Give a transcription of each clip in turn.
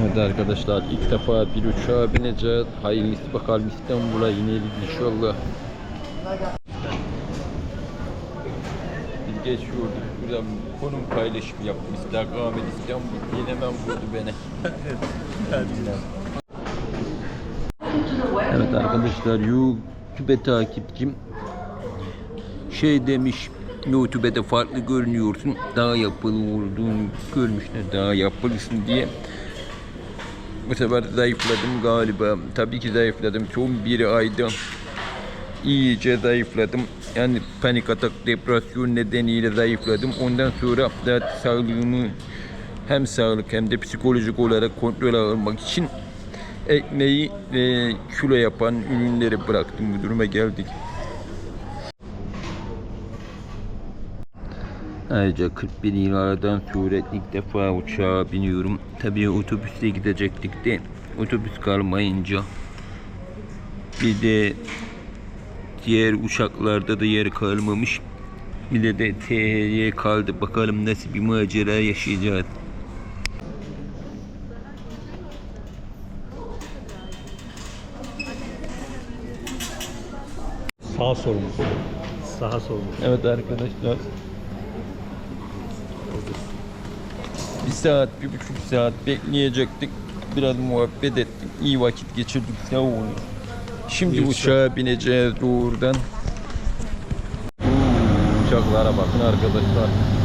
Evet arkadaşlar ilk defa bir uçağa bineceğiz. Hayırlısı bakalım İstanbul'a ineriz inşallah. Biz geçiyorduk. Buradan konum paylaşımı yapmışlar. Ahmet İstanbul yine hemen vurdu beni. evet arkadaşlar YouTube takipçim şey demiş YouTube'da farklı görünüyorsun daha yapılı olduğunu görmüşler daha yapılısın diye. Bu sefer zayıfladım galiba. Tabii ki zayıfladım. Son bir ayda iyice zayıfladım. Yani panik atak depresyon nedeniyle zayıfladım. Ondan sonra da sağlığımı hem sağlık hem de psikolojik olarak kontrol almak için ekmeği ve kilo yapan ürünleri bıraktım bu duruma geldik. Ayrıca 41 yıl aradan sonra ilk defa uçağa biniyorum. Tabii otobüste gidecektik de otobüs kalmayınca bir de diğer uçaklarda da yer kalmamış. Bir de de THY kaldı. Bakalım nasıl bir macera yaşayacağız. Sağ solumuz. Sağa solumuz. Evet arkadaşlar. Bir saat, bir buçuk saat bekleyecektik. Biraz muhabbet ettik. İyi vakit geçirdik. Sağ olun. Şimdi İyi uçağa bineceğiz doğrudan. Uçaklara bakın arkadaşlar.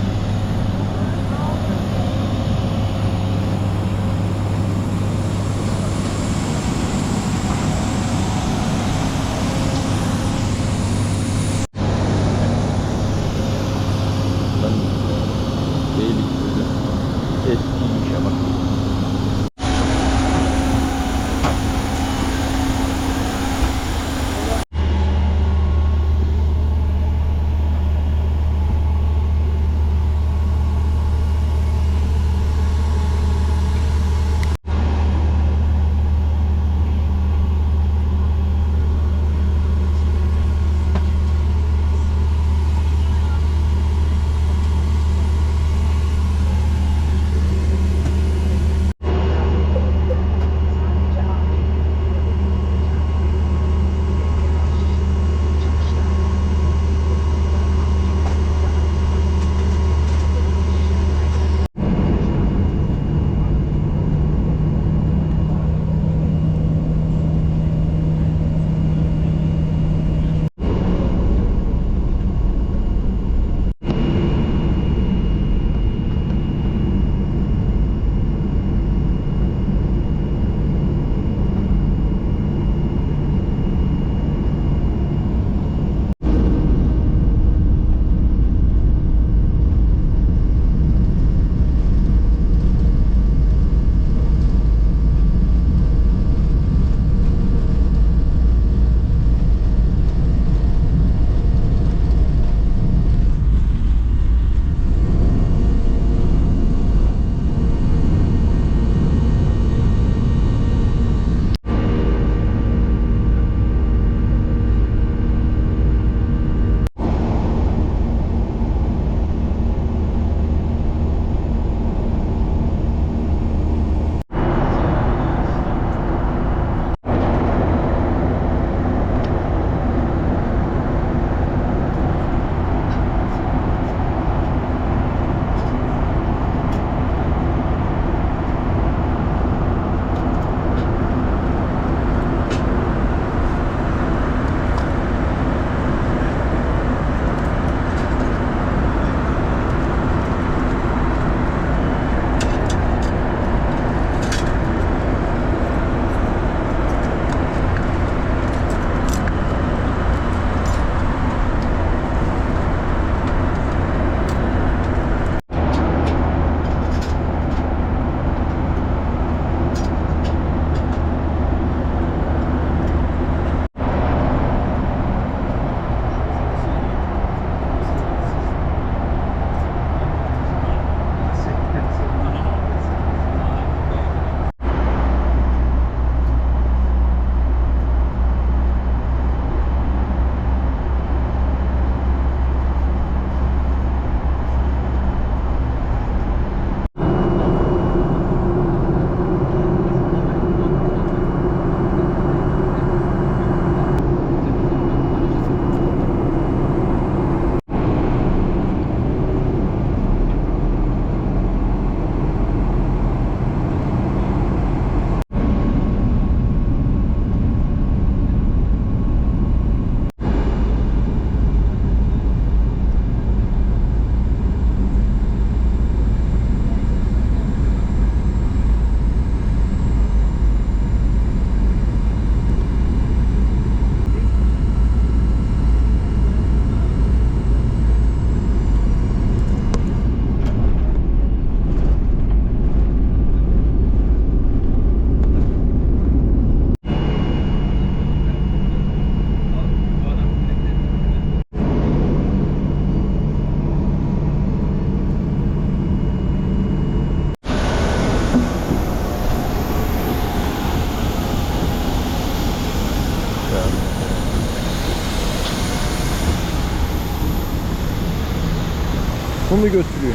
Mu götürüyor?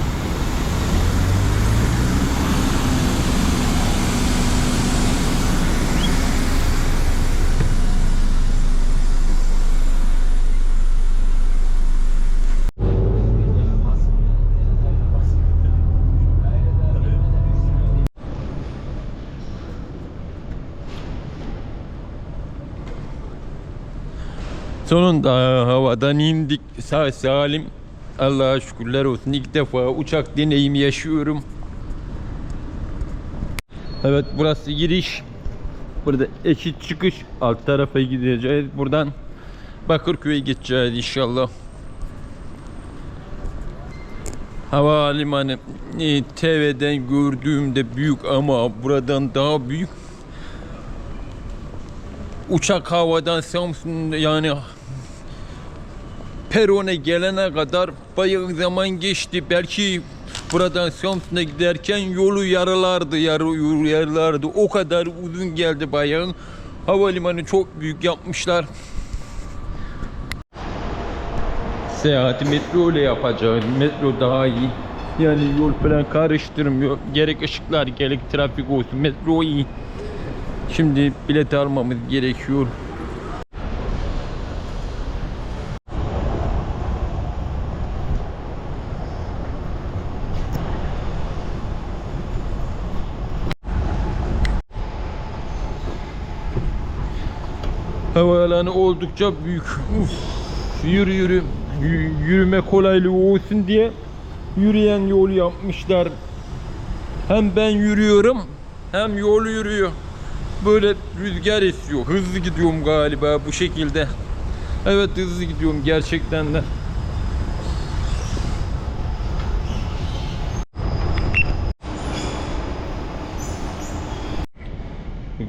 Sonunda havadan indik sağ salim. Allah'a şükürler olsun. İlk defa uçak deneyimi yaşıyorum. Evet burası giriş. Burada eşit çıkış. Alt tarafa gideceğiz. Buradan Bakırköy'e gideceğiz inşallah. Havalimanı e, TV'den gördüğümde büyük ama buradan daha büyük. Uçak havadan Samsun yani Peron'a gelene kadar bayağı zaman geçti. Belki buradan Samsun'a giderken yolu yarılardı, yarı yarılardı. O kadar uzun geldi bayağı. Havalimanı çok büyük yapmışlar. Seyahati metro ile yapacağız. Metro daha iyi. Yani yol falan karıştırmıyor. Gerek ışıklar gerek trafik olsun. Metro iyi. Şimdi bilet almamız gerekiyor. Havaalanı oldukça büyük. Uf, yürü yürü. Yü- Yürüme kolaylığı olsun diye yürüyen yol yapmışlar. Hem ben yürüyorum hem yol yürüyor. Böyle rüzgar esiyor. Hızlı gidiyorum galiba bu şekilde. Evet hızlı gidiyorum gerçekten de.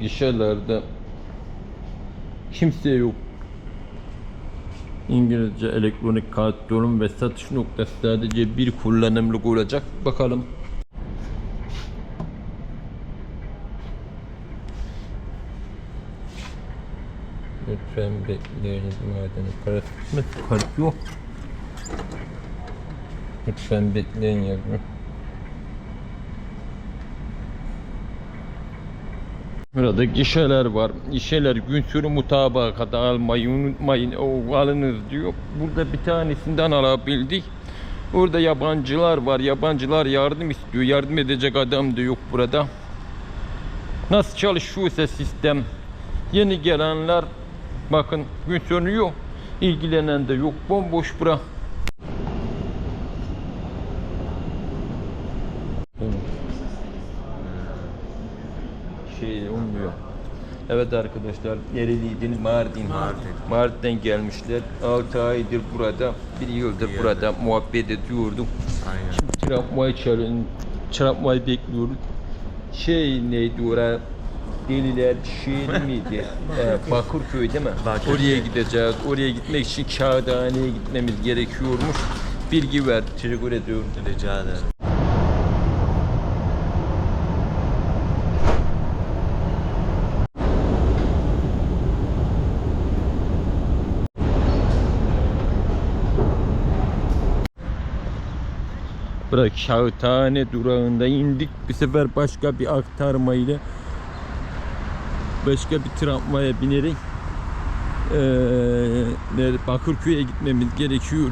Gişelerde kimse yok. İngilizce elektronik kart dolum ve satış noktası sadece bir kullanımlık olacak. Bakalım. Lütfen bekleyiniz madeni para tutma kart yok. Lütfen bekleyin yazıyor. Burada gişeler var. Gişeler gün sürü mutabakata almayı unutmayın. O alınız diyor. Burada bir tanesinden alabildik. Burada yabancılar var. Yabancılar yardım istiyor. Yardım edecek adam da yok burada. Nasıl çalışıyorsa sistem. Yeni gelenler bakın gün sonu yok. İlgilenen de yok. Bomboş bura. şey olmuyor. Evet arkadaşlar nereliydiniz? Mardin. Mardin. Mardin'den gelmişler. 6 aydır burada, bir yıldır Bir burada muhabbet ediyordum. Aynen. Tramvay çalın, tramvay bekliyoruz. Şey neydi ora? Deliler şehir miydi? ee, Bakırköy değil mi? Bakırköy. Oraya gideceğiz. Oraya gitmek için Kağıthane'ye gitmemiz gerekiyormuş. Bilgi ver. Teşekkür ediyorum. Rica ederim. Bırak Kağıthane durağında indik. Bir sefer başka bir aktarma ile başka bir tramvaya binerek nerede- Bakırköy'e gitmemiz gerekiyor.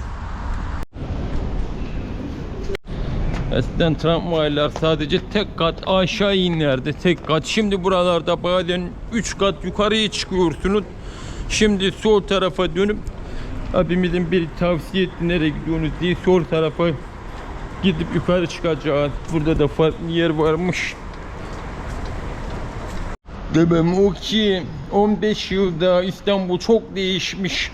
Eskiden tramvaylar sadece tek kat aşağı inerdi. Tek kat. Şimdi buralarda bazen 3 kat yukarıya çıkıyorsunuz. Şimdi sol tarafa dönüp abimizin bir tavsiye etti nereye gidiyorsunuz diye sol tarafa gidip yukarı çıkacağız. Burada da farklı yer varmış. Demem o ki 15 yılda İstanbul çok değişmiş.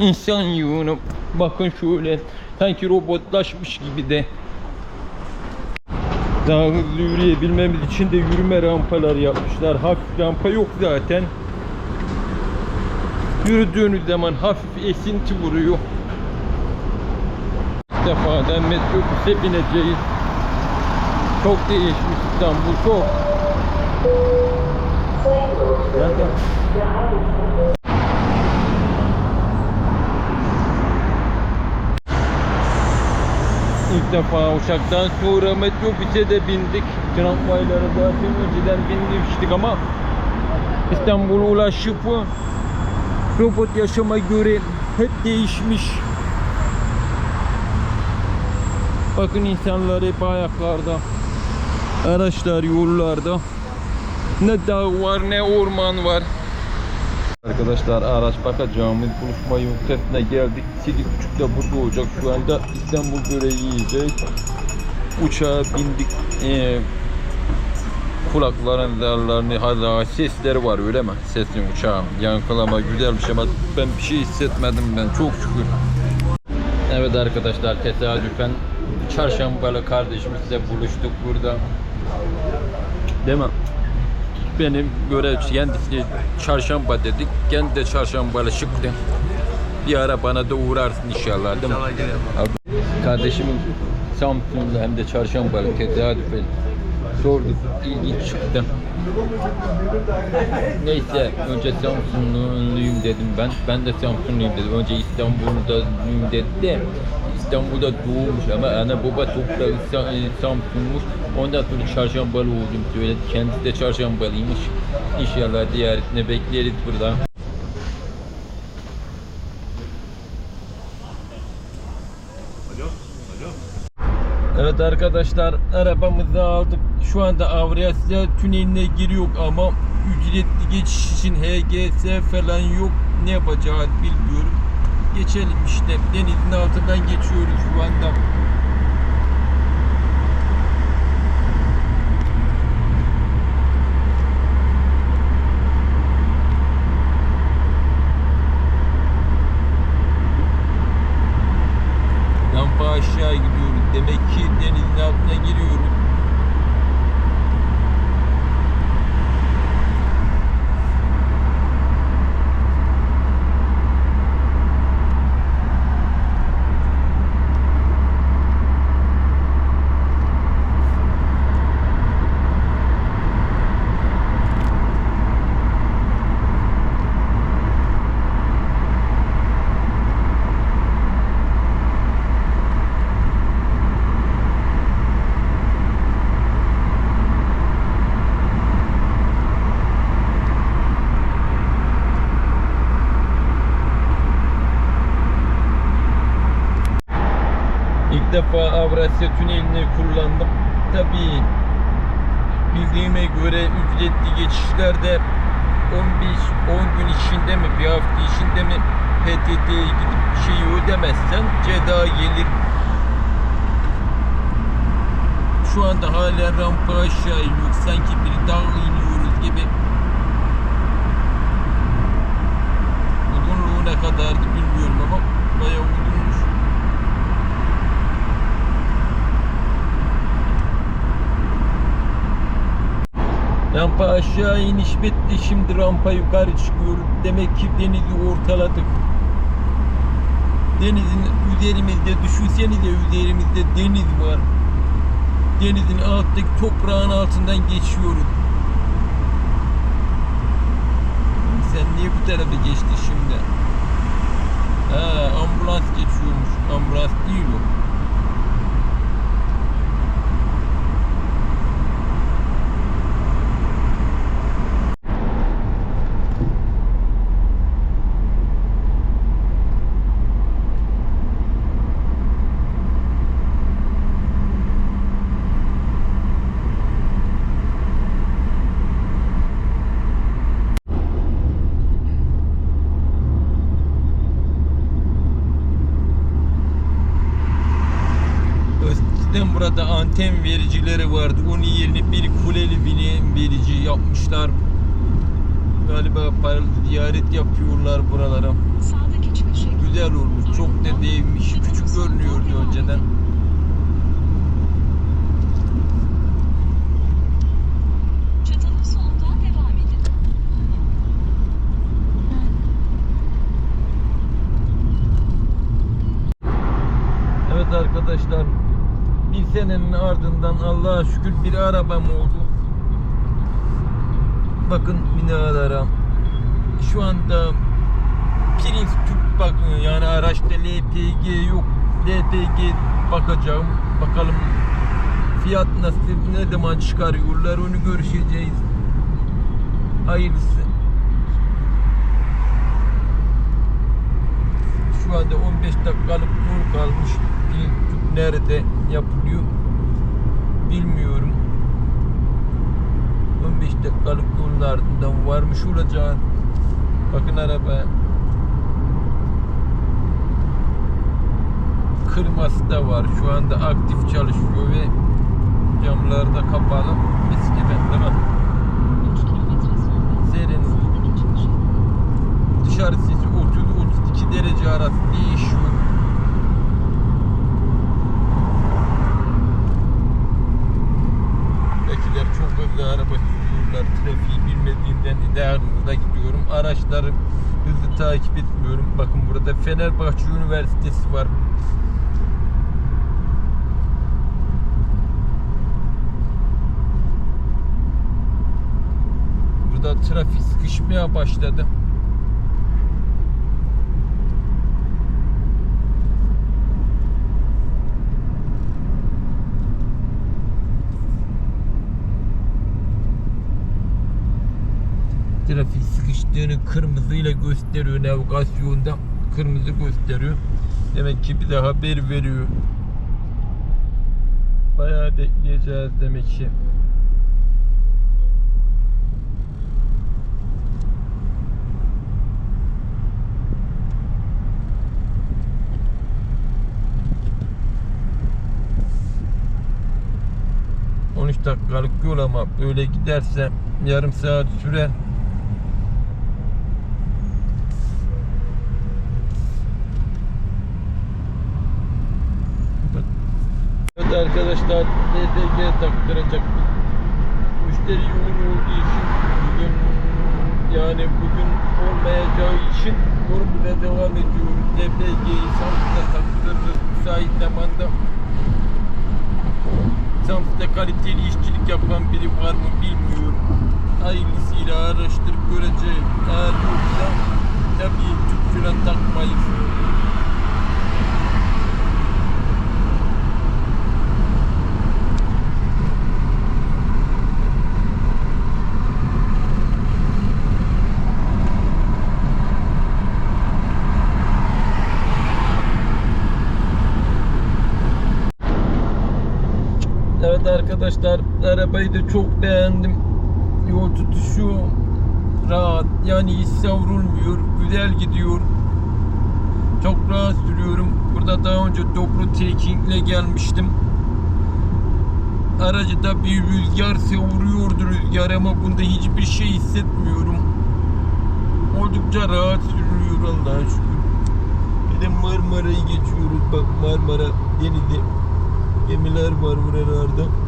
İnsan yığını bakın şöyle sanki robotlaşmış gibi de. Daha hızlı yürüyebilmemiz için de yürüme rampalar yapmışlar. Hafif rampa yok zaten. Yürüdüğünüz zaman hafif esinti vuruyor. İlk defa da metrobüse bineceğiz. Çok değişmiş İstanbul çok. Nerede? İlk defa uçaktan sonra metrobüse de bindik. Tramvaylara zaten önceden binmiştik ama İstanbul'a ulaşıp robot yaşama göre hep değişmiş. Bakın insanlar hep ayaklarda. Araçlar yollarda. Ne dağ var ne orman var. Arkadaşlar araç bakacağımız buluşma noktasına geldik. 8.30'da burada olacak. Şu anda İstanbul böreği yiyecek. Uçağa bindik. Ee, kulakların zarlarını hala sesleri var öyle mi? Sesin uçağın yankılama güzelmiş ama ben bir şey hissetmedim ben çok şükür. Evet arkadaşlar tesadüfen çarşambalı kardeşimizle buluştuk burada. Değil mi? Benim görev kendisi çarşamba dedik. Kendi de çarşambalı çıktı. Bir ara bana da uğrarsın inşallah değil mi? Abi, Kardeşimin Samsun'da hem de çarşambalı tesadüfen sorduk. ilginç çıktı. Neyse önce Samsunluyum dedim ben. Ben de Samsunluyum dedim. Önce İstanbul'dayım dedi de İstanbul'da doğmuş ama ana baba e, Samsun'muş. Ondan sonra çarşambalı oldum söyledi. Kendisi de çarşambalıymış. İnşallah ziyaretine bekleriz burada. Evet arkadaşlar arabamızı aldık. Şu anda Avrasya Tüneli'ne giriyor ama ücretli geçiş için HGS falan yok. Ne yapacağız bilmiyorum. Geçelim işte. Denizin altından geçiyoruz şu anda. Aşağı gidiyoruz. Demek ki denizin altına giriyoruz. İlk defa Avrasya Tüneli'ni kullandım. Tabii bildiğime göre ücretli geçişlerde 15-10 gün içinde mi bir hafta içinde mi PTT'ye gidip şeyi ödemezsen ceza gelir. Şu anda hala rampa aşağı iniyor. Sanki bir dağ iniyoruz gibi. Uzunluğu ne kadardı bilmiyorum ama bayağı Rampa aşağı iniş bitti. Şimdi rampa yukarı çıkıyoruz. Demek ki denizi ortaladık. Denizin üzerimizde düşünsenize üzerimizde deniz var. Denizin alttaki toprağın altından geçiyoruz. Sen niye bu tarafa geçti şimdi? Ha, ambulans geçiyormuş. Ambulans değil o. Eskiden burada anten vericileri vardı. Onun yerine bir kuleli bine verici yapmışlar. Galiba paralı ziyaret yapıyorlar buralara. Güzel olmuş. Çok da değmiş. Küçük görünüyordu önceden. Evet arkadaşlar. Bir senenin ardından Allah'a şükür bir arabam oldu. Bakın binalara. Şu anda pirinç tüp bakın yani araçta LPG yok. LPG bakacağım. Bakalım fiyat nasıl, ne zaman çıkarıyorlar onu görüşeceğiz. Hayırlısı. Şu anda 15 dakikalık yol kalmış. Bil- Nerede yapılıyor bilmiyorum. 15 dakikalık yolun ardından varmış olacağım. Bakın araba. Kırması da var. Şu anda aktif çalışıyor ve camları da kapalı. Gibi değil mi? Takip etmiyorum. Bakın burada Fenerbahçe Üniversitesi var. Burada trafik sıkışmaya başladı. Trafik sıkıştığını kırmızıyla gösteriyor navigasyonda. Kırmızı gösteriyor. Demek ki bir de haber veriyor. Bayağı bekleyeceğiz demek ki. ...13 dakikalık yol ama böyle giderse yarım saat sürer. Evet arkadaşlar DDG taktıracaktık. Müşteri yoğun olduğu için bugün yani bugün olmayacağı için yorumuna devam ediyoruz. DDG'yi Samsun'da taktırırız müsait zamanda. Samsun'da kaliteli işçilik yapan biri var mı bilmiyorum. Hayırlısıyla araştırıp göreceğim. Eğer yoksa tabii tüp filan takmayız. Evet arkadaşlar arabayı da çok beğendim. Yol tutuşu rahat yani hiç savrulmuyor. Güzel gidiyor. Çok rahat sürüyorum. Burada daha önce Dobro Trekking ile gelmiştim. Aracı da bir rüzgar savuruyordu rüzgar ama bunda hiçbir şey hissetmiyorum. Oldukça rahat sürüyor Allah'a şükür. Bir de Marmara'yı geçiyoruz. Bak Marmara denizi gemiler var buralarda.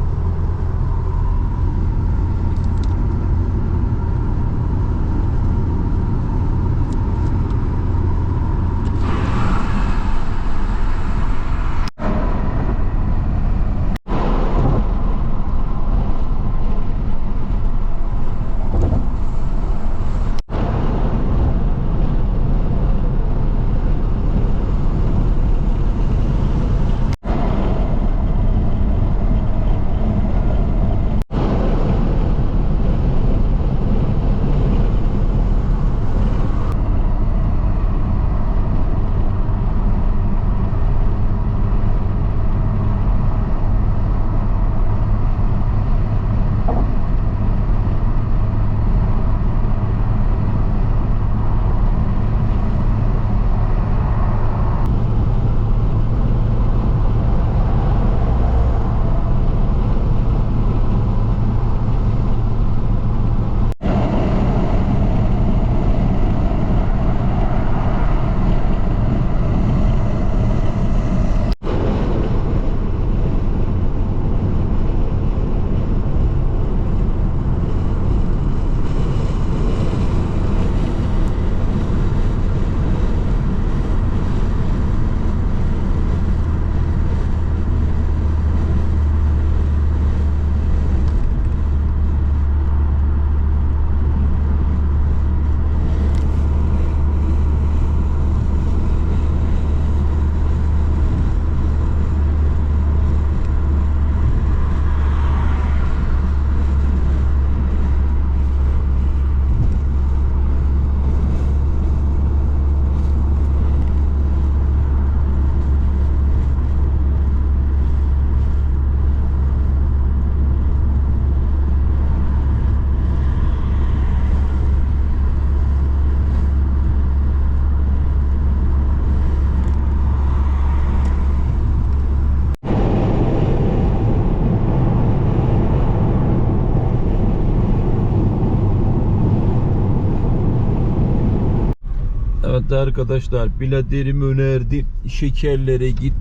Evet arkadaşlar biraderim önerdi. Şekerlere git.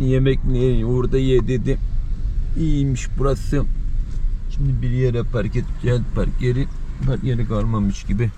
Yemek ne orada ye dedi. İyiymiş burası. Şimdi bir yere park edeceğiz. Park yeri, park yeri kalmamış gibi.